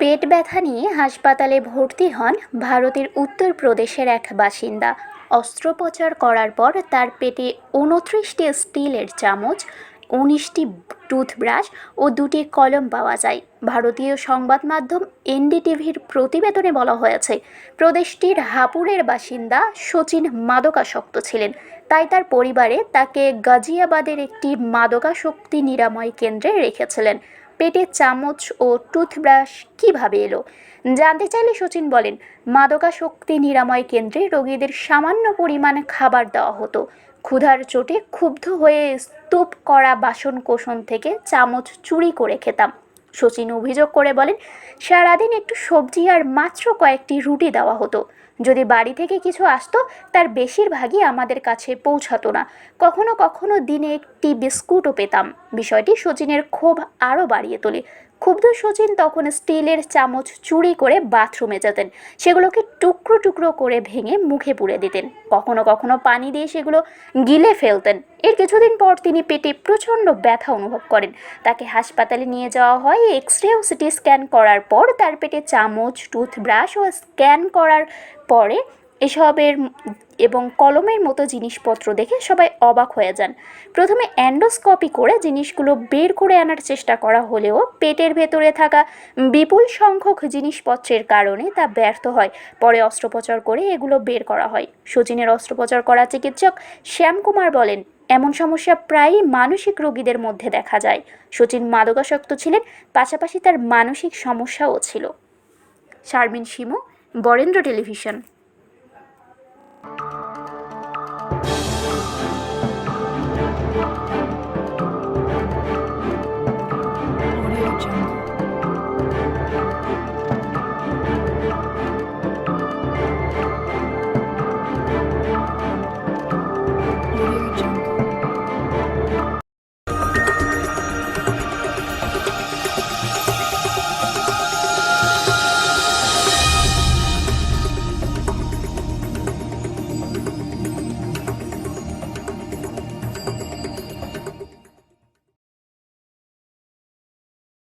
পেট ব্যথা নিয়ে হাসপাতালে ভর্তি হন ভারতের উত্তরপ্রদেশের এক বাসিন্দা। অস্ত্রোপচার করার পর তার পেটে উনত্রিশটি স্টিলের চামচ, উনিশটি টুথব্রাশ ও দুটি কলম পাওয়া যায়। ভারতীয় সংবাদ মাধ্যম এনডিটিভির প্রতিবেদনে বলা হয়েছে, প্রদেশটির হাপুরের বাসিন্দা সচিন মাদকাসক্ত ছিলেন। তাই তার পরিবারে তাকে গাজিয়াবাদের একটি মাদকাসক্তি নিরাময় কেন্দ্রে রেখেছিলেন। পেটে চামচ ও টুথব্রাশ কীভাবে এলো? জানতে চাইলে সচিন বলেন মাদকাশক্তি নিরাময় কেন্দ্রে রোগীদের সামান্য পরিমাণ খাবার দেওয়া হতো। ক্ষুধার চোটে ক্ষুব্ধ হয়ে স্তূপ করা বাসন কোষণ থেকে চামচ চুরি করে খেতাম। সচিন অভিযোগ করে বলেন, সারাদিন একটু সবজি আর মাত্র কয়েকটি রুটি দেওয়া হতো। যদি বাড়ি থেকে কিছু আসতো, তার বেশিরভাগই আমাদের কাছে পৌঁছাতো না। কখনো কখনো দিনে একটি বিস্কুটও পেতাম। বিষয়টি শচীনের ক্ষোভ আরও বাড়িয়ে তোলে। ক্ষুব্ধ সচিন তখন স্টিলের চামচ চুরি করে বাথরুমে যেতেন। সেগুলোকে টুকরো টুকরো করে ভেঙে মুখে পুড়ে দিতেন। কখনো কখনো পানি দিয়ে সেগুলো গিলে ফেলতেন। এর কিছুদিন পর তিনি পেটে প্রচণ্ড ব্যথা অনুভব করেন। তাকে হাসপাতালে নিয়ে যাওয়া হয় এক্স রে ও সিটি স্ক্যান করার পর তার পেটে চামচ, টুথব্রাশ ও স্ক্যান করার পরে এসবের এবং কলমের মতো জিনিসপত্র দেখে সবাই অবাক হয়ে যান। প্রথমে অ্যান্ডোস্কপি করে জিনিসগুলো বের করে আনার চেষ্টা করা হলেও পেটের ভেতরে থাকা বিপুল সংখ্যক জিনিসপত্রের কারণে তা ব্যর্থ হয়। পরে অস্ত্রোপচার করে এগুলো বের করা হয়। সচিনের অস্ত্রোপচার করা চিকিৎসক শ্যামকুমার বলেন, এমন সমস্যা প্রায়ই মানসিক রোগীদের মধ্যে দেখা যায়। সচিন মাদকাসক্ত ছিলেন, পাশাপাশি তার মানসিক সমস্যাও ছিল। শারমিন শিমু, বরেন্দ্র টেলিভিশন।